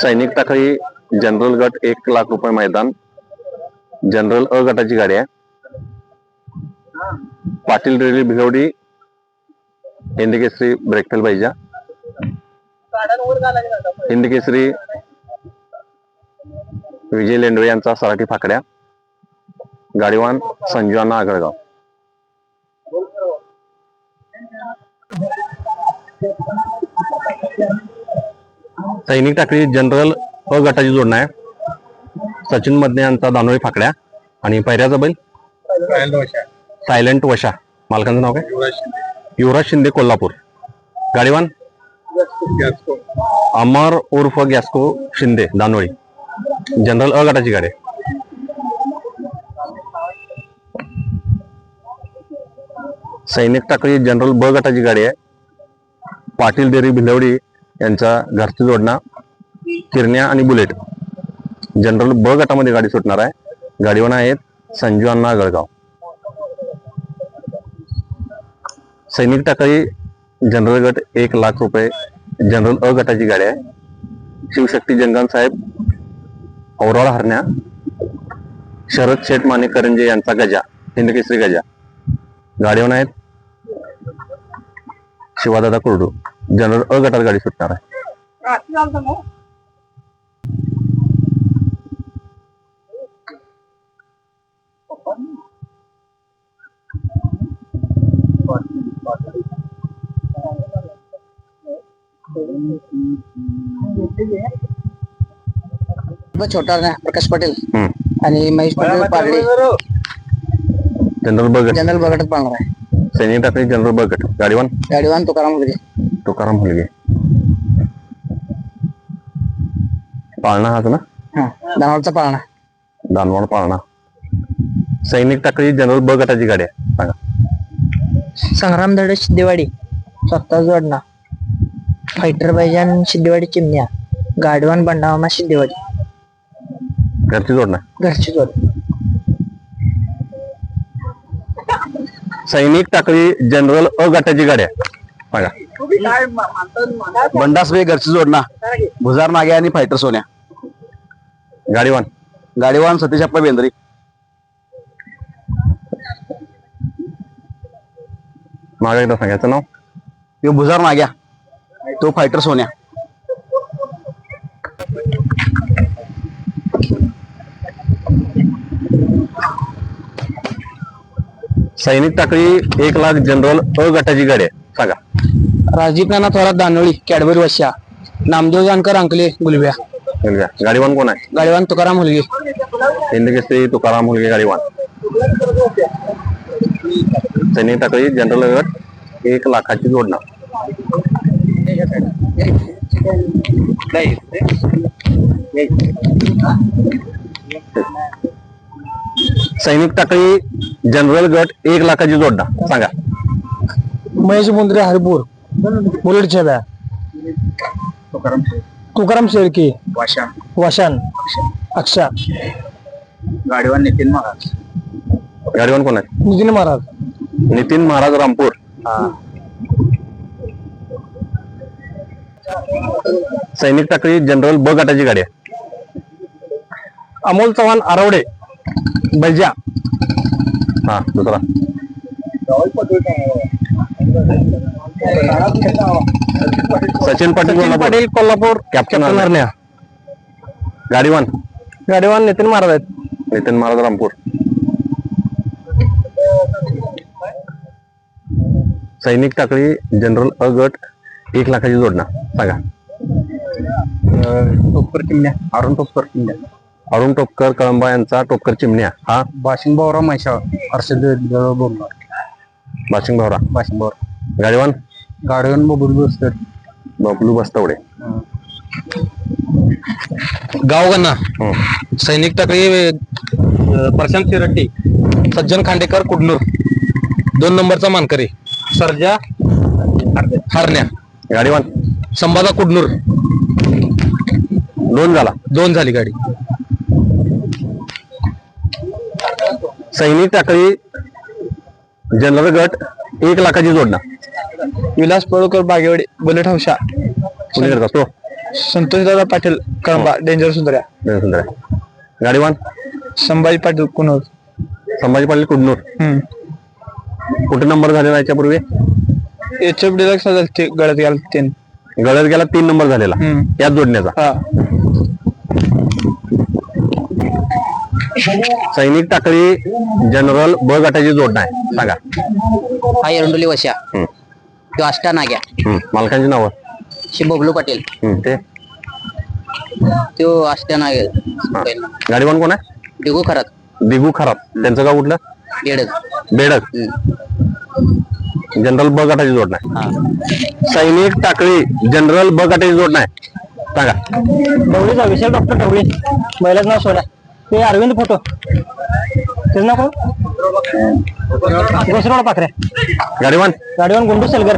सैनिक टाकळी जनरल गट एक लाख रुपये मैदान जनरल अ गटाची गाडी आहे. पाटील रेल्वे भिलवडी इंडिकेश्री ब्रेकफेल पाहिजे इंडिकेश्री विजय लेंडवे यांचा सराठी फाकड्या गाडीवान संजू अण्णा आगळगाव सैनिक टाकळी जनरल अ गटाची जोडणं आहे. सचिन मदने यांचा दानोळी फाकड्या आणि पैऱ्याचा बैल. सायलेंट वशा. मालकांचं नाव काय? युवराज शिंदे. कोल्हापूर. गाडीवान? अमर उर्फ गॅस्को शिंदे दानोळी. जनरल अ गटाची गाडी. सैनिक टाकळी जनरल ब गटाची गाडी आहे. पाटील डेरी भिलवडी यांचा घरची जोडणा किरण्या आणि बुलेट. जनरल ब गटामध्ये गाडी सुटणार आहे. गाडीवर आहेत संजू अण्णा गळगाव. सैनिक टाकळी जनरल गट एक लाख रुपये. जनरल अ गटाची गाडी आहे. शिवशक्ती जंगम साहेब औराळ हरण्या शरद शेठ माने करंजे यांचा गजा हिंदकेसरी गजा. गाडीवर आहेत शिवादादा कुरडू जनरल अ गटात गाडी सुटणार आहे. छोटा ना प्रकाश पाटील हम्म. आणि महेश पाटील पारडे. जनरल ब गट जनरल बघटच पाहणार आहे. सैनिक टाकळी जनरल ब गट गाडीवान? गाडीवान तुकाराम मुलगे. तुकाराम मुलगे. पाळणा हाच ना हा दानवडचा पाळणा. दानवाड पाळणा. सैनिक टाकळी जनरल ब गटाची गाडी आहे. सांगा. संग्राम दडे सिद्धेवाडी स्वतः जोडणा. फायटर बैजान सिद्धेवाडी चिमण्या. गाडवान बंडामामा सिद्धेवाडी घरची जोडणं. घरची जोड. सैनिक टाकळी जनरल अ गटाची गाडी आहे. सांगा बंडासबे घरची जोडणा भुजार नागे आणि फायटर सोन्या. गाडीवान गाडीवान सतीश अप्पा बेंद्री. मागे एकदा सांगायचं नाव? तो भुजार नाग्या. तो फायटर सोन्या. सैनिक टाकळी एक लाख जनरल अ गटाची गाडी आहे सांगा. राजीव नाना थोरात दानोळी कॅडबरी वश्या नामदेव जानकर अंकले गुलब्या. मुलगा गाडीवान कोण आहे? गाडीवान तुकाराम मुलगे. हिंदकेसरी तुकाराम मुलगे गाडीवान. सैनिक टाकळी जनरल गट एक लाखाची जोडणं. सैनिक टाकळी जनरल गट एक लाखाची जोडणं सांगा. महेश मुंद्रे हरिपूर. बुलेट छब्या तुकाराम शेळके. वाशा वशान. अक्षा. गाडीवान नितीन महाराज. गाडीवान कोण आहे? नितीन महाराज. नितीन महाराज रामपूर. सैनिक टाकळी जनरल ब गटाची गाडी आहे. अमोल चव्हाण आरवडे. बजा. हा दुसरा सचिन पाटील कोल्हापूर. पाटील कोल्हापूर. कॅप्टन कॅप्टन हरण्या गाडीवान. गाडीवान नितीन महाराज आहेत. नितीन महाराज रामपूर. सैनिक टाकळी जनरल अ गट एक लाखाची जोडणं. सांगा. टोपकर चिमण्या अरुण टोपकर चिमण्या अरुण टोपकर कळंबा यांचा टोपकर चिमण्या हा? बाशिंग भाऊराव म्हैसाळ हर्षद बोलणार बाशिंग भावरा बाशिंग भाऊ गाडीवान? गाडीवान बबुल बसतर बबलू बस्तवडे. गावगन्ना हं. सैनिक टाकळी प्रशांत शिरट्टी सज्जन खांडेकर कुडनूर. दोन नंबरचा मानकरी. सर्जा हरण्या. गाडीवान? संभाजा कुडनूर. दोन झाला. दोन झाली गाडी. सैनिक टाकळी जनरल गट एक लाखाची जोडणं. विलास पळुकर बागेवाडी बुलेट हौशा कुणीकडचा तो संतोष दादा पाटील कळंबा डेंजर सुंदर्या. लय सुंदर आहे गाडीवान? संभाजी पाटील कुनोर संभाजी पाटील कुडनूर. कुठे नंबर झालेला याच्यापूर्वी? एच एफ डिलक्स ते गळत गेला तीन. गळत गेला तीन नंबर झालेला. हम्म. याच जोडण्याचा. हा. सैनिक टाकळी जनरल ब गटाची जोडणं आहे सांगा. हा एरंडोली वशा हम्म. तो आष्टा नाग्या. हम्म. मालकांची नावं? शे बबलू पाटील. हम्म. ते? तो आष्टा नाग्या. हा. गाडीवान कोण आहे? दिगू खरात. दिगू खराब त्यांचं गाव कुठलं? बेडच बेडक. जनरल ब गटाची जोडणं आहे हा. सैनिक टाकळी जनरल ब गटाची जोडणं आहे सांगा ढवळीचा विशाल डॉक्टर ढवळी महिलाचं नाव सोन्या ते अरविंद फोटो त्याचं नाव कोण घोसरवाडा पाखरे गाडीवान गाडीवर गुंडू सलगर